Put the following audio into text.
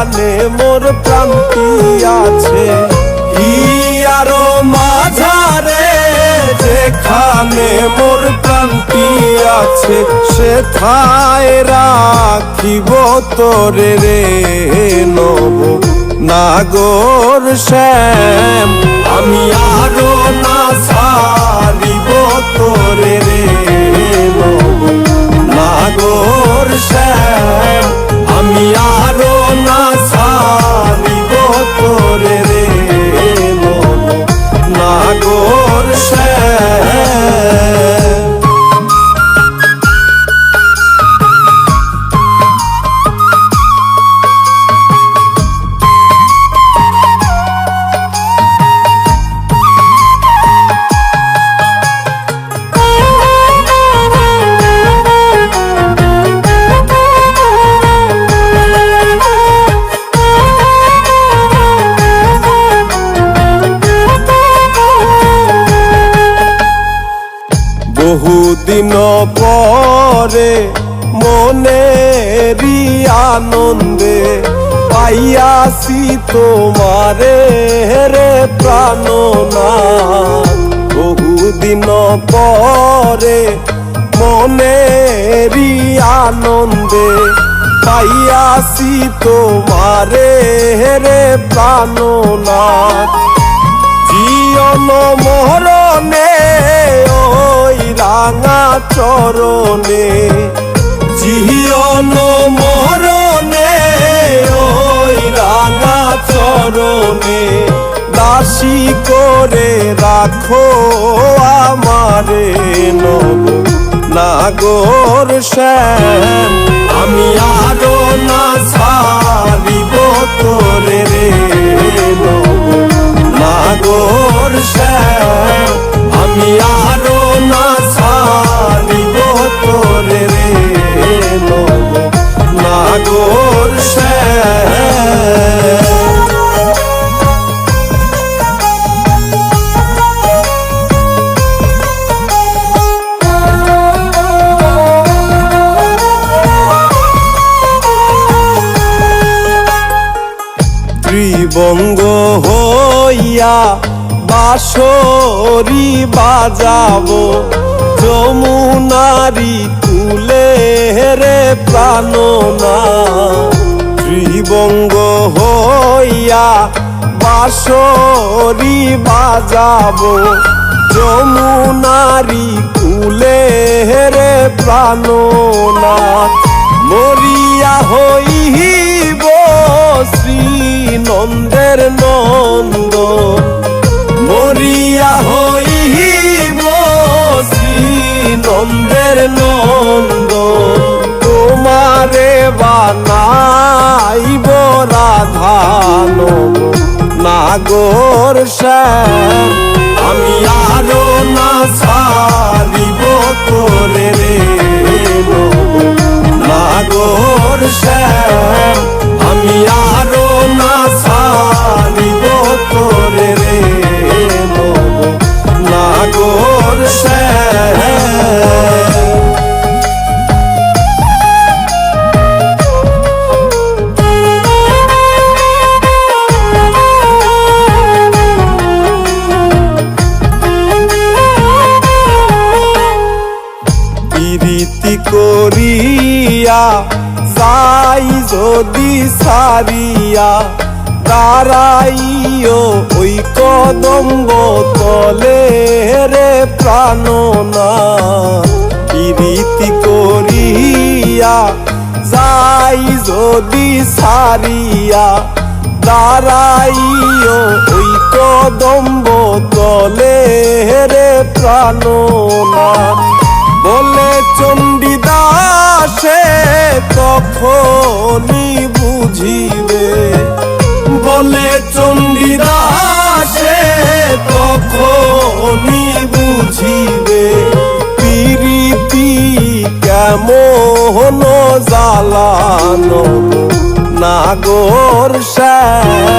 যেখানে মোর প্রান্তি আছে। হিয়ার মাঝারে, যেখানে মোর প্রান্তি আছে সেথায় রাখিব তোরে রে নব নাগর শ্যাম। আমি আরও না বহুদিন পরে মনেরই আনন্দে পাইয়াছি তোমারে রে প্রাণনা বহুদিন পরে মনেরই আনন্দে পাইয়াছি তোমারে রে প্রাণনাথ জীবন মরণে ওই রাঙা চরণে জীবন মরণে, ওই রাঙা চরণে, দাসী করে রাখো আমারে নব। নাগর শ্যাম, আমি আরও না সারিব তোরে রে নব। নাগর নাগর ত্রিবঙ্গ হইয়া বাঁশরি বাজাবো যমুনারি কুলে রে প্রাণনা ত্রিবঙ্গ হইয়া বাঁশরি বাজাবো। যমুনারি কুলে রে প্রাণনা মরিয়া হইব শ্রী নন্দের নন্দ। মরিয়া হইব শ্যাম আমি আরও না সারিব করে রে নাগর যাই যদি সারিয়া, দাঁড়াইও ওই কদম্ব তলে রে প্রাণনা প্রীতি করিয়া, যাই যদি সারিয়া, দাঁড়াইও ওই কদম্ব তলে রে প্রাণনা বলে চণ্ডীদাসে তখনই বুঝিবে। বলে চণ্ডীদাসে তখনই বুঝিবে পিরিতি কেমন জ্বালানো। নাগর শ্যাম